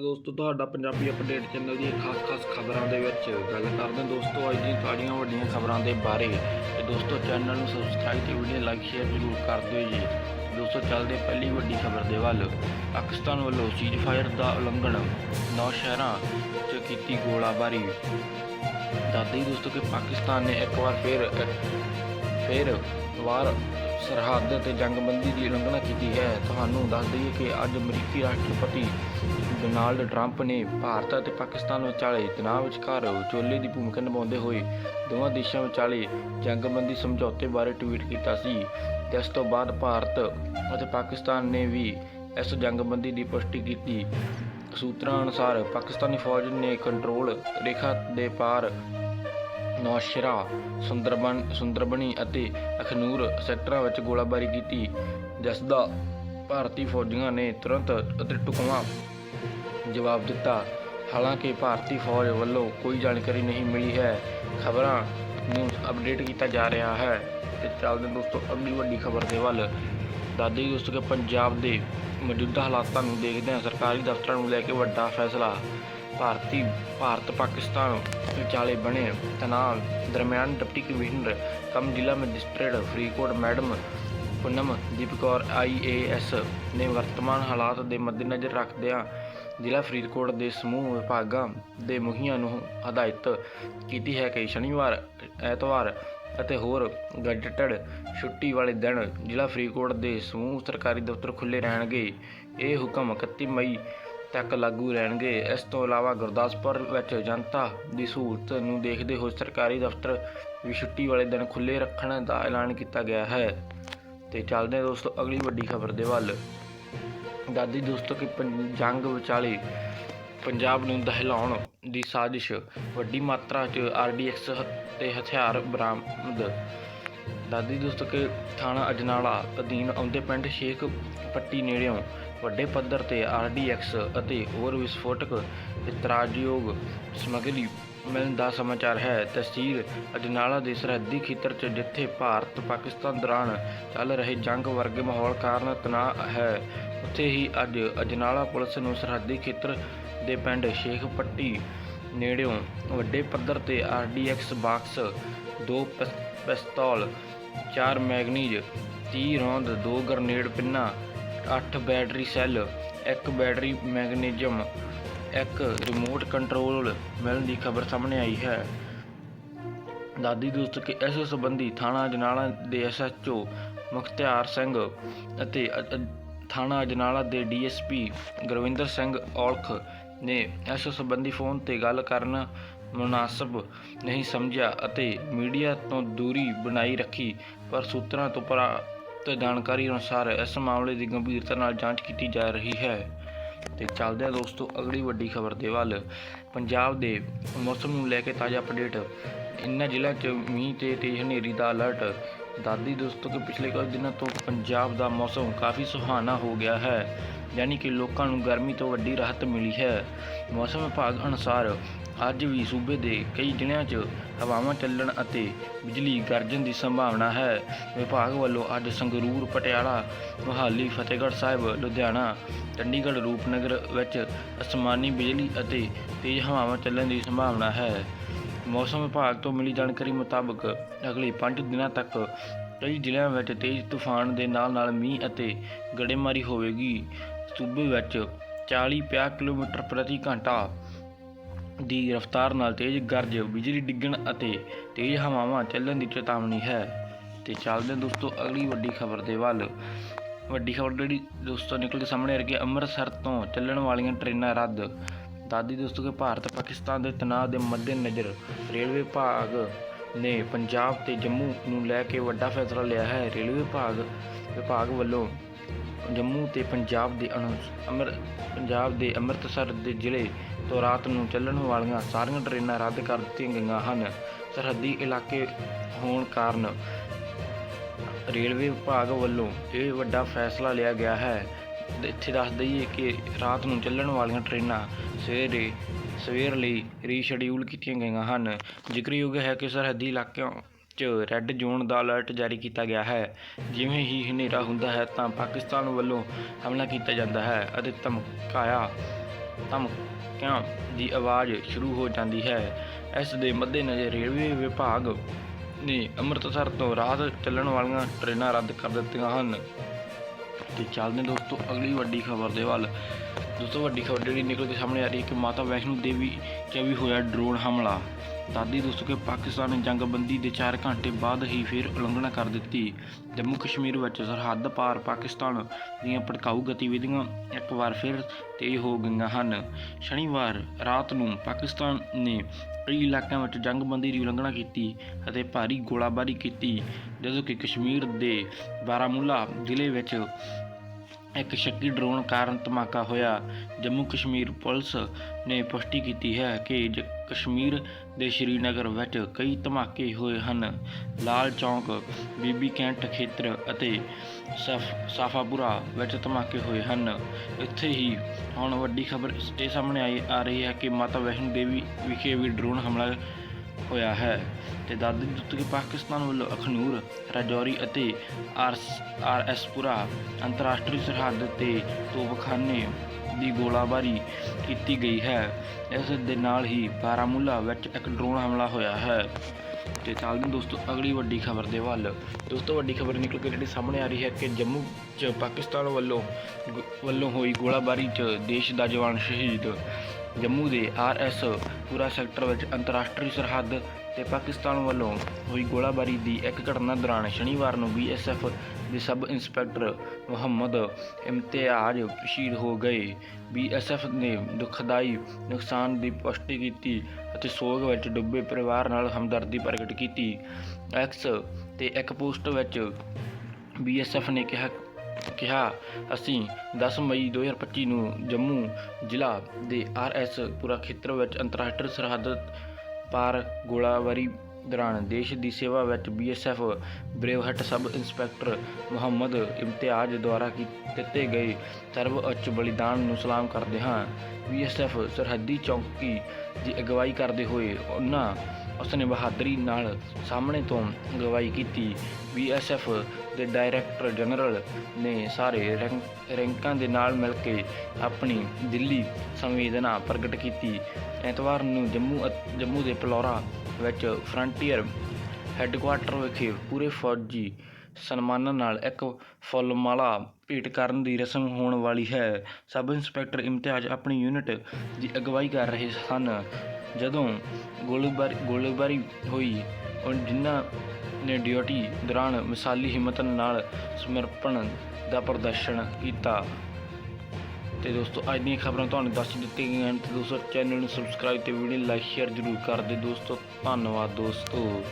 ਦੋਸਤੋ, ਤੁਹਾਡਾ Punjabi update channel ਦੀਆਂ ਖਾਸ-ਖਾਸ ਖਬਰਾਂ ਦੇ ਵਿੱਚ ਗੱਲ ਕਰਦੇ ਹਾਂ। ਦੋਸਤੋ, ਅੱਜ ਦੀਆਂ ਤਾਜ਼ੀਆਂ ਵੱਡੀਆਂ ਖਬਰਾਂ ਦੇ ਬਾਰੇ। ਤੇ ਦੋਸਤੋ ਚੈਨਲ ਨੂੰ ਸਬਸਕ੍ਰਾਈਬ ਤੇ ਵੀਡੀਓ ਲਾਈਕ ਸ਼ੇਅਰ ਜ਼ਰੂਰ ਕਰ ਦਿਓ ਜੀ। ਦੋਸਤੋ, ਚੱਲਦੇ ਪਹਿਲੀ ਵੱਡੀ ਖਬਰ ਦੇ ਵੱਲ। ਪਾਕਿਸਤਾਨ ਵੱਲੋਂ ਸੀਜ਼ਫਾਇਰ ਦਾ ਉਲੰਘਣ। ਨੌ ਸ਼ਹਿਰਾਂ 'ਚ ਕੀਤੀ ਗੋਲਾਬਾਰੀ। ਦੱਸਦੇ ਦੋਸਤੋ ਕਿ ਪਾਕਿਸਤਾਨ ਨੇ ਇੱਕ ਵਾਰ ਫਿਰ ਫਿਰ ਵਾਰ ਸਰਹੱਦ ਤੇ ਜੰਗਬੰਦੀ ਦੀ ਉਲੰਘਣਾ ਕੀਤੀ ਹੈ। ਤੁਹਾਨੂੰ ਦੱਸ ਦਈਏ ਕਿ ਅੱਜ ਅਮਰੀਕੀ ਰਾਸ਼ਟਰਪਤੀ ਡੋਨਾਲਡ ਟਰੰਪ ਨੇ ਭਾਰਤ ਅਤੇ ਪਾਕਿਸਤਾਨ ਵਿਚਾਲੇ ਤਣਾਅ ਵਿਚਕਾਰ ਵਿਚੋਲੇ ਦੀ ਭੂਮਿਕਾ ਨਿਭਾਉਂਦੇ ਹੋਏ ਦੋਵਾਂ ਦੇਸ਼ਾਂ ਵਿਚਾਲੇ ਜੰਗਬੰਦੀ ਸਮਝੌਤੇ ਬਾਰੇ ਟਵੀਟ ਕੀਤਾ ਸੀ। ਤੇ ਇਸ ਤੋਂ ਬਾਅਦ ਭਾਰਤ ਅਤੇ ਪਾਕਿਸਤਾਨ ਨੇ ਵੀ ਇਸ ਜੰਗਬੰਦੀ ਦੀ ਪੁਸ਼ਟੀ ਕੀਤੀ। ਸੂਤਰਾਂ ਅਨੁਸਾਰ ਪਾਕਿਸਤਾਨੀ ਫੌਜ ਨੇ ਕੰਟਰੋਲ ਰੇਖਾ ਦੇ ਪਾਰ ਨੌਸ਼ਰਾ, ਸੁੰਦਰਬਨ, ਸੁੰਦਰਬਨੀ ਅਤੇ ਅਖਨੂਰ ਸੈਕਟਰਾਂ ਵਿੱਚ ਗੋਲਾਬਾਰੀ ਕੀਤੀ। ਜਿਸ ਦਾ ਭਾਰਤੀ ਫੌਜੀਆਂ ਨੇ ਤੁਰੰਤ ਅਤੇ ਢੁਕਵਾਂ ਜਵਾਬ ਦਿੱਤਾ। ਹਾਲਾਂਕਿ ਭਾਰਤੀ ਫੌਜ ਵੱਲੋਂ ਕੋਈ ਜਾਣਕਾਰੀ ਨਹੀਂ ਮਿਲੀ ਹੈ। ਖਬਰਾਂ ਨੂੰ ਅਪਡੇਟ ਕੀਤਾ ਜਾ ਰਿਹਾ ਹੈ। ਤੇ ਚੱਲਦੇ ਦੋਸਤੋ ਅਗਲੀ ਵੱਡੀ ਖਬਰ ਦੇ ਵੱਲ। ਦਾਦੀ ਦੋਸਤੋ ਕਿ ਪੰਜਾਬ ਦੇ ਮੌਜੂਦਾ ਹਾਲਾਤਾਂ ਨੂੰ ਦੇਖਦਿਆਂ ਸਰਕਾਰੀ ਦਫ਼ਤਰਾਂ ਨੂੰ ਲੈ ਕੇ ਵੱਡਾ ਫੈਸਲਾ, ਭਾਰਤੀ, ਭਾਰਤ ਪਾਕਿਸਤਾਨ ਵਿਚਾਲੇ ਬਣੇ ਤਣਾਅ ਦਰਮਿਆਨ ਡਿਪਟੀ ਕਮਿਸ਼ਨਰ, ਕਮ ਜ਼ਿਲ੍ਹਾ magistrate Faridkot madam Poonam Deep Kaur IAS ਨੇ ਵਰਤਮਾਨ ਹਾਲਾਤ ਦੇ ਮੱਦੇਨਜ਼ਰ ਰੱਖਦਿਆਂ ਜ਼ਿਲ੍ਹਾ ਫਰੀਦਕੋਟ ਦੇ ਸਮੂਹ ਵਿਭਾਗਾਂ ਦੇ ਮੁਖੀਆਂ ਨੂੰ ਹਦਾਇਤ ਕੀਤੀ ਹੈ ਕਿ ਸ਼ਨੀਵਾਰ, ਐਤਵਾਰ ਅਤੇ ਹੋਰ ਗਜ਼ਟਡ ਛੁੱਟੀ ਵਾਲੇ ਦਿਨ ਜ਼ਿਲ੍ਹਾ ਫਰੀਦਕੋਟ ਦੇ ਸਮੂਹ ਸਰਕਾਰੀ ਦਫ਼ਤਰ ਖੁੱਲ੍ਹੇ ਰਹਿਣਗੇ। ਇਹ ਹੁਕਮ 31 ਮਈ ਤੱਕ ਲਾਗੂ ਰਹਿਣਗੇ। ਇਸ ਤੋਂ ਇਲਾਵਾ ਗੁਰਦਾਸਪੁਰ ਵਿੱਚ ਜਨਤਾ ਦੀ ਸਹੂਲਤ ਨੂੰ ਦੇਖਦੇ ਹੋਏ ਸਰਕਾਰੀ ਦਫ਼ਤਰ ਵੀ ਛੁੱਟੀ ਵਾਲੇ ਦਿਨ ਖੁੱਲ੍ਹੇ ਰੱਖਣ ਦਾ ਐਲਾਨ ਕੀਤਾ ਗਿਆ ਹੈ। ਤੇ ਚੱਲਦੇ ਹਾਂ ਦੋਸਤੋ, ਅਗਲੀ ਵੱਡੀ ਖਬਰ ਦੇ ਵੱਲ। ਦਾਦੀ ਦੋਸਤੋ, ਕਿ ਪੰ- ਜੰਗ ਵਿਚਾਲੇ ਪੰਜਾਬ ਨੂੰ ਦਹਿਲਾਉਣ ਦੀ ਸਾਜ਼ਿਸ਼। ਵੱਡੀ ਮਾਤਰਾ 'ਚ ਆਰਡੀਐਕਸ ਤੇ ਹਥਿਆਰ ਬਰਾਮਦ। ਦਾਦੀ ਦੋਸਤੋ ਥਾਣਾ ਅਜਨਾਲਾ ਅਧੀਨ ਆਉਂਦੇ ਪਿੰਡ ਸ਼ੇਖ ਪੱਟੀ ਨੇੜਿਓਂ ਵੱਡੇ ਪੱਧਰ ਤੇ ਆਰਡੀਐਕਸ ਅਤੇ ਹੋਰ ਵਿਸਫੋਟਕ ਇਤਰਾਜ਼ਯੋਗ ਸਮੱਗਰੀ ਮਿਲਣ ਦਾ ਸਮਾਚਾਰ ਹੈ। ਤਹਿਸੀਲ ਅਜਨਾਲਾ ਦੇ ਸਰਹੱਦੀ ਖੇਤਰ 'ਚ, ਜਿੱਥੇ ਭਾਰਤ ਪਾਕਿਸਤਾਨ ਦੌਰਾਨ ਚੱਲ ਰਹੇ ਜੰਗ ਵਰਗੇ ਮਾਹੌਲ ਕਾਰਨ ਤਣਾਅ ਹੈ। ਉੱਥੇ ਹੀ ਅੱਜ ਅਜਨਾਲਾ ਪੁਲਿਸ ਨੂੰ ਸਰਹੱਦੀ ਖੇਤਰ ਦੇ ਪਿੰਡ ਸ਼ੇਖ ਪੱਟੀ ਨੇੜਿਓਂ ਵੱਡੇ ਪੱਧਰ ਤੇ ਆਰਡੀਐਕਸ ਬਾਕਸ, ਦੋ ਪਿਸ- ਪਿਸਤੌਲ, ਚਾਰ ਮੈਗਨੀਜ਼ 30 ਰੌਂਦ, ਦੋ ਗਰਨੇਡ ਪਿੰਨਾ 8 ਬੈਟਰੀ ਸੈੱਲ, ਇੱਕ ਬੈਟਰੀ ਮੈਗਨੀਜ਼ਮ, ਇੱਕ ਰਿਮੋਟ ਕੰਟਰੋਲ ਮਿਲਣ ਦੀ ਖਬਰ ਸਾਹਮਣੇ ਆਈ ਹੈ। ਦਾਦੀ ਦੋਸਤ ਕਿ ਇਸ ਸੰਬੰਧੀ ਥਾਣਾ ਅਜਨਾਲਾ ਦੇ ਐਸਐਚਓ ਮੁਖਤਿਆਰ ਸਿੰਘ ਅਤੇ ਥਾਣਾ ਅਜਨਾਲਾ ਦੇ ਡੀਐਸਪੀ ਗੁਰਵਿੰਦਰ ਸਿੰਘ ਔਲਖ ਨੇ ਇਸ ਸੰਬੰਧੀ ਫੋਨ ਤੇ ਗੱਲ ਕਰਨ ਮੁਨਾਸਬ ਨਹੀਂ ਸਮਝਿਆ ਅਤੇ ਮੀਡੀਆ ਤੋਂ ਦੂਰੀ ਬਣਾਈ ਰੱਖੀ, ਪਰ ਸੂਤਰਾਂ ਤੋਂ ਪ੍ਰਾਪਤ ਜਾਣਕਾਰੀ ਅਨੁਸਾਰ ਇਸ ਮਾਮਲੇ ਦੀ ਗੰਭੀਰਤਾ ਨਾਲ ਜਾਂਚ ਕੀਤੀ ਜਾ ਰਹੀ ਹੈ। ਤੇ ਚੱਲਦੇ ਆ ਦੋਸਤੋ, ਅਗਲੀ ਵੱਡੀ ਖਬਰ ਦੇ ਵੱਲ। ਪੰਜਾਬ ਦੇ ਮੌਸਮ ਨੂੰ ਲੈ ਕੇ ਤਾਜ਼ਾ ਅਪਡੇਟ ਇਨ੍ਹਾਂ ਜ਼ਿਲ੍ਹਿਆਂ 'ਚ ਮੀਂਹ ਤੇ ਤੇਜ਼ ਹਨੇਰੀ ਦਾ ਅਲਰਟ ਦਾਦੀ ਦੋਸਤੋ ਕਿ ਪਿਛਲੇ ਕੁਝ ਦਿਨਾਂ ਤੋਂ ਪੰਜਾਬ ਦਾ ਮੌਸਮ ਕਾਫੀ ਸੁਹਾਣਾ ਹੋ ਗਿਆ ਹੈ। ਯਾਨੀ ਕਿ ਲੋਕਾਂ ਨੂੰ ਗਰਮੀ ਤੋਂ ਵੱਡੀ ਰਾਹਤ ਮਿਲੀ ਹੈ। ਮੌਸਮ ਵਿਭਾਗ ਅਨੁਸਾਰ ਅੱਜ ਵੀ ਸੂਬੇ ਦੇ ਕਈ ਜ਼ਿਲ੍ਹਿਆਂ 'ਚ ਹਵਾਵਾਂ ਚੱਲਣ ਅਤੇ ਬਿਜਲੀ ਗਰਜਣ ਦੀ ਸੰਭਾਵਨਾ ਹੈ। ਵਿਭਾਗ ਵੱਲੋਂ ਅੱਜ ਸੰਗਰੂਰ, ਪਟਿਆਲਾ, ਮੁਹਾਲੀ, ਫਤਿਹਗੜ੍ਹ ਸਾਹਿਬ, ਲੁਧਿਆਣਾ, ਚੰਡੀਗੜ੍ਹ, ਰੂਪਨਗਰ ਵਿੱਚ ਅਸਮਾਨੀ ਬਿਜਲੀ ਅਤੇ ਤੇਜ਼ ਹਵਾਵਾਂ ਚੱਲਣ ਦੀ ਸੰਭਾਵਨਾ ਹੈ। ਮੌਸਮ ਵਿਭਾਗ ਤੋਂ ਮਿਲੀ ਜਾਣਕਾਰੀ ਮੁਤਾਬਕ ਅਗਲੇ 5 ਦਿਨਾਂ ਤੱਕ ਕਈ ਜ਼ਿਲ੍ਹਿਆਂ ਵਿੱਚ ਤੇਜ਼ ਤੂਫਾਨ ਦੇ ਨਾਲ-ਨਾਲ ਮੀਂਹ ਅਤੇ ਗੜੇਮਾਰੀ ਹੋਵੇਗੀ। ਸੂਬੇ ਵਿੱਚ 40-50 ਕਿਲੋਮੀਟਰ ਪ੍ਰਤੀ ਘੰਟਾ ਦੀ ਰਫ਼ਤਾਰ ਨਾਲ ਤੇਜ਼ ਗਰਜ, ਬਿਜਲੀ ਡਿੱਗਣ ਅਤੇ ਤੇਜ਼ ਹਵਾਵਾਂ ਚੱਲਣ ਦੀ ਚੇਤਾਵਨੀ ਹੈ। ਤੇ ਚੱਲਦੇ ਦੋਸਤੋ, ਅਗਲੀ ਵੱਡੀ ਖਬਰ ਦੇ ਵੱਲ। ਵੱਡੀ ਖਬਰ ਜਿਹੜੀ ਦੋਸਤੋ ਨਿਕਲ ਕੇ ਸਾਹਮਣੇ ਆ ਰਹੀ ਹੈ ਅੰਮ੍ਰਿਤਸਰ ਤੋਂ ਚੱਲਣ ਵਾਲੀਆਂ ਟ੍ਰੇਨਾਂ ਰੱਦ ਦਾਦੀ ਦੋਸਤੋ ਕਿ ਭਾਰਤ ਪਾਕਿਸਤਾਨ ਦੇ ਤਣਾਅ ਦੇ ਮੱਦੇਨਜ਼ਰ ਰੇਲਵੇ ਵਿਭਾਗ ਨੇ ਪੰਜਾਬ ਤੇ ਜੰਮੂ ਨੂੰ ਲੈ ਕੇ ਵੱਡਾ ਫੈਸਲਾ ਲਿਆ ਹੈ। ਰੇਲਵੇ ਵਿਭਾਗ ਵਿਭਾਗ ਵੱਲੋਂ ਜੰਮੂ ਤੇ ਪੰਜਾਬ ਦੇ ਅਨੁ ਅੰਮ੍ਰਿ, ਪੰਜਾਬ ਦੇ ਅੰਮ੍ਰਿਤਸਰ ਦੇ ਜ਼ਿਲ੍ਹੇ ਤੋਂ ਰਾਤ ਨੂੰ ਚੱਲਣ ਵਾਲੀਆਂ ਸਾਰੀਆਂ ਟ੍ਰੇਨਾਂ ਰੱਦ ਕਰ ਦਿੱਤੀਆਂ ਗਈਆਂ ਹਨ। ਸਰਹੱਦੀ ਇਲਾਕੇ ਹੋਣ ਕਾਰਨ ਰੇਲਵੇ ਵਿਭਾਗ ਵੱਲੋਂ ਇਹ ਵੱਡਾ ਫੈਸਲਾ ਲਿਆ ਗਿਆ ਹੈ। ਇੱਥੇ ਦੱਸ ਦਈਏ ਕਿ ਰਾਤ ਨੂੰ ਚੱਲਣ ਵਾਲੀਆਂ ਟ੍ਰੇਨਾਂ ਸਵੇਰੇ, ਸਵੇਰ ਲਈ ਰੀਸ਼ਡਿਊਲ ਕੀਤੀਆਂ ਗਈਆਂ ਹਨ। ਜ਼ਿਕਰਯੋਗ ਹੈ ਕਿ ਸਰਹੱਦੀ ਇਲਾਕਿਆਂ 'ਚ ਰੈੱਡ ਜ਼ੋਨ ਦਾ ਅਲਰਟ ਜਾਰੀ ਕੀਤਾ ਗਿਆ ਹੈ। ਜਿਵੇਂ ਹੀ ਹਨੇਰਾ ਹੁੰਦਾ ਹੈ ਤਾਂ ਪਾਕਿਸਤਾਨ ਵੱਲੋਂ ਹਮਲਾ ਕੀਤਾ ਜਾਂਦਾ ਹੈ ਅਤੇ ਧਮਕਾਇਆ, ਧਮਕਿਆਂ ਦੀ ਆਵਾਜ਼ ਸ਼ੁਰੂ ਹੋ ਜਾਂਦੀ ਹੈ। ਇਸ ਦੇ ਮੱਦੇਨਜ਼ਰ ਰੇਲਵੇ ਵਿਭਾਗ ਨੇ ਅੰਮ੍ਰਿਤਸਰ ਤੋਂ ਰਾਤ ਚੱਲਣ ਵਾਲੀਆਂ ਟ੍ਰੇਨਾਂ ਰੱਦ ਕਰ ਦਿੱਤੀਆਂ ਹਨ। ਤੇ ਚੱਲਦੇ ਹਾਂ ਦੋਸਤੋ, ਅਗਲੀ ਵੱਡੀ ਖਬਰ ਦੇ ਵੱਲ। ਦੋਸਤੋ, ਵੱਡੀ ਖਬਰ ਜਿਹੜੀ ਨਿਕਲ ਕੇ ਸਾਹਮਣੇ ਆ ਰਹੀ ਹੈ ਕਿ ਮਾਤਾ ਵੈਸ਼ਨੂ ਦੇਵੀ 'ਚ ਵੀ ਹੋਇਆ ਡਰੋਨ ਹਮਲਾ। ਦਾਦੀ ਦੋਸਤੋ ਕਿ ਪਾਕਿਸਤਾਨ ਨੇ ਜੰਗਬੰਦੀ ਦੇ 4 ਘੰਟੇ ਬਾਅਦ ਹੀ ਫਿਰ ਉਲੰਘਣਾ ਕਰ ਦਿੱਤੀ। ਜੰਮੂ ਕਸ਼ਮੀਰ ਵਿੱਚ ਸਰਹੱਦ ਪਾਰ ਪਾਕਿਸਤਾਨ ਦੀਆਂ ਭੜਕਾਊ ਗਤੀਵਿਧੀਆਂ ਇੱਕ ਵਾਰ ਫਿਰ ਤੇਜ਼ ਹੋ ਗਈਆਂ ਹਨ। ਸ਼ਨੀਵਾਰ ਰਾਤ ਨੂੰ ਪਾਕਿਸਤਾਨ ਨੇ ਕਈ ਇਲਾਕਿਆਂ ਵਿੱਚ ਜੰਗਬੰਦੀ ਦੀ ਉਲੰਘਣਾ ਕੀਤੀ ਅਤੇ ਭਾਰੀ ਗੋਲਾਬਾਰੀ ਕੀਤੀ, ਜਦੋਂ ਕਿ ਕਸ਼ਮੀਰ ਦੇ ਬਾਰਾਮੂਲਾ ਜ਼ਿਲ੍ਹੇ ਵਿੱਚ ਇੱਕ ਸ਼ੱਕੀ ਡਰੋਨ ਕਾਰਨ ਧਮਾਕਾ ਹੋਇਆ। ਜੰਮੂ ਕਸ਼ਮੀਰ ਪੁਲਿਸ ਨੇ ਪੁਸ਼ਟੀ ਕੀਤੀ ਹੈ ਕਿ ਜ- ਕਸ਼ਮੀਰ ਦੇ ਸ਼੍ਰੀਨਗਰ ਵਿੱਚ ਕਈ ਧਮਾਕੇ ਹੋਏ ਹਨ। ਲਾਲ ਚੌਂਕ, ਬੀਬੀ ਕੈਂਟ ਖੇਤਰ ਅਤੇ ਸਫ, ਸਾਫਾਪੁਰਾ ਵਿੱਚ ਧਮਾਕੇ ਹੋਏ ਹਨ। ਇੱਥੇ ਹੀ ਹੁਣ ਵੱਡੀ ਖਬਰ ਇਹ ਸਾਹਮਣੇ ਆਈ, ਆ ਰਹੀ ਹੈ ਕਿ ਮਾਤਾ ਵੈਸ਼ਨੋ ਦੇਵੀ ਵਿਖੇ ਵੀ ਡਰੋਨ ਹਮਲਾ ਹੋਇਆ ਹੈ ਤੇ ਦਾਦੀ ਦਿੱਤ ਕਿ ਪਾਕਿਸਤਾਨ ਵੱਲੋਂ ਅਖਨੂਰ, ਰਾਜੌਰੀ ਅਤੇ ਆਰ ਆਰ ਐਸ ਅੰਤਰਰਾਸ਼ਟਰੀ ਸਰਹੱਦ ਤੇ ਤੋਪਖਾਨੇ ਦੀ ਗੋਲਾਬਾਰੀ ਕੀਤੀ ਗਈ ਹੈ। ਇਸ ਦੇ ਨਾਲ ਹੀ ਬਾਰਾਮੂਲਾ ਵਿੱਚ ਇੱਕ ਡਰੋਨ ਹਮਲਾ ਹੋਇਆ ਹੈ। ਤੇ ਚੱਲਦੇ ਦੋਸਤੋ, ਅਗਲੀ ਵੱਡੀ ਖਬਰ ਦੇ ਵੱਲ। ਦੋਸਤੋ, ਵੱਡੀ ਖਬਰ ਨਿਕਲ ਕੇ ਜਿਹੜੀ ਸਾਹਮਣੇ ਆ ਰਹੀ ਹੈ ਕਿ ਜੰਮੂ 'ਚ ਪਾਕਿਸਤਾਨ ਵੱਲੋਂ ਗ- ਵੱਲੋਂ ਹੋਈ ਗੋਲਾਬਾਰੀ 'ਚ ਦੇਸ਼ ਦਾ ਜਵਾਨ ਸ਼ਹੀਦ ਜੰਮੂ ਦੇ ਆਰਐਸ ਪੂਰਾ ਸੈਕਟਰ ਵਿੱਚ ਅੰਤਰਰਾਸ਼ਟਰੀ ਸਰਹੱਦ ਤੇ ਪਾਕਿਸਤਾਨ ਵੱਲੋਂ ਹੋਈ ਗੋਲਾਬਾਰੀ ਦੀ ਇੱਕ ਘਟਨਾ ਦੌਰਾਨ ਸ਼ਨੀਵਾਰ ਨੂੰ ਬੀਐਸਐਫ ਦੇ ਸਬ ਇੰਸਪੈਕਟਰ ਮੁਹੰਮਦ ਇਮਤਿਆਜ਼ ਸ਼ਹੀਦ ਹੋ ਗਏ। ਬੀਐਸਐਫ ਨੇ ਦੁਖਦਾਈ ਨੁਕਸਾਨ ਦੀ ਪੁਸ਼ਟੀ ਕੀਤੀ ਅਤੇ ਸੋਗ ਵਿੱਚ ਡੁੱਬੇ ਪਰਿਵਾਰ ਨਾਲ ਹਮਦਰਦੀ ਪ੍ਰਗਟ ਕੀਤੀ। ਐਕਸ ਤੇ ਇੱਕ ਪੋਸਟ ਵਿੱਚ ਬੀਐਸਐਫ ਨੇ ਕਿਹਾ ਕਿਹਾ, ਅਸੀਂ 10 ਮਈ 2025 ਨੂੰ ਜੰਮੂ ਜ਼ਿਲ੍ਹਾ ਦੇ ਆਰਐਸ ਪੂਰਾ ਖੇਤਰ ਵਿੱਚ ਅੰਤਰਰਾਸ਼ਟਰੀ ਸਰਹੱਦ ਪਾਰ ਗੋਲਾਬਾਰੀ ਦੌਰਾਨ ਦੇਸ਼ ਦੀ ਸੇਵਾ ਵਿੱਚ BSF braveheart sub inspector Muhammad Imtiaz ਦੁਆਰਾ ਕੀ- ਦਿੱਤੇ ਗਏ ਸਰਵਉੱਚ ਬਲੀਦਾਨ ਨੂੰ ਸਲਾਮ ਕਰਦੇ ਹਾਂ। ਬੀਐਸਐਫ ਸਰਹੱਦੀ ਚੌਕੀ ਦੀ ਅਗਵਾਈ ਕਰਦੇ ਹੋਏ ਉਹਨਾਂ ਉਸਨੇ ਬਹਾਦਰੀ ਨਾਲ ਸਾਹਮਣੇ ਤੋਂ ਅਗਵਾਈ ਕੀਤੀ। ਬੀਐਸਐਫ ਦੇ ਡਾਇਰੈਕਟਰ ਜਨਰਲ ਨੇ ਸਾਰੇ ਰੈਂਕ- ਰੈਂਕਾਂ ਦੇ ਨਾਲ ਮਿਲ ਕੇ ਆਪਣੀ ਦਿੱਲੀ ਸੰਵੇਦਨਾ ਪ੍ਰਗਟ ਕੀਤੀ। ਐਤਵਾਰ ਨੂੰ ਜੰਮੂ ਅ- ਜੰਮੂ ਦੇ ਪਲੌਰਾ ਵਿੱਚ ਫਰੰਟੀਅਰ ਹੈੱਡਕੁਆਰਟਰ ਵਿਖੇ ਪੂਰੇ ਫੌਜੀ ਸਨਮਾਨਾਂ ਨਾਲ ਇੱਕ ਫੁੱਲਮਾਲਾ ਭੇਟ ਕਰਨ ਦੀ ਰਸਮ ਹੋਣ ਵਾਲੀ ਹੈ। ਸਬ ਇੰਸਪੈਕਟਰ ਇਮਤਿਆਜ਼ ਆਪਣੀ ਯੂਨਿਟ ਦੀ ਅਗਵਾਈ ਕਰ ਰਹੇ ਸਨ। ਜਦੋਂ ਗੋਲੀਬਾਰੀ ਗੋਲੀਬਾਰੀ ਹੋਈ ਉਹ ਜਿਨ੍ਹਾਂ ਨੇ ਡਿਊਟੀ ਦੌਰਾਨ ਮਿਸਾਲੀ ਹਿੰਮਤ ਨਾਲ ਸਮਰਪਣ ਦਾ ਪ੍ਰਦਰਸ਼ਨ ਕੀਤਾ। ਤੇ ਦੋਸਤੋ, ਅੱਜ ਦੀਆਂ ਖਬਰਾਂ ਤੁਹਾਨੂੰ ਦੱਸ ਦਿੱਤੀਆਂ ਗਈਆਂ ਹਨ ਤੇ ਦੋਸਤੋ ਚੈਨਲ ਨੂੰ ਸਬਸਕ੍ਰਾਈਬ ਤੇ ਵੀਡੀਓ ਲਾਈਕ ਸ਼ੇਅਰ ਜ਼ਰੂਰ ਕਰ ਦਿਓ ਦੋਸਤੋ। ਧੰਨਵਾਦ ਦੋਸਤੋ।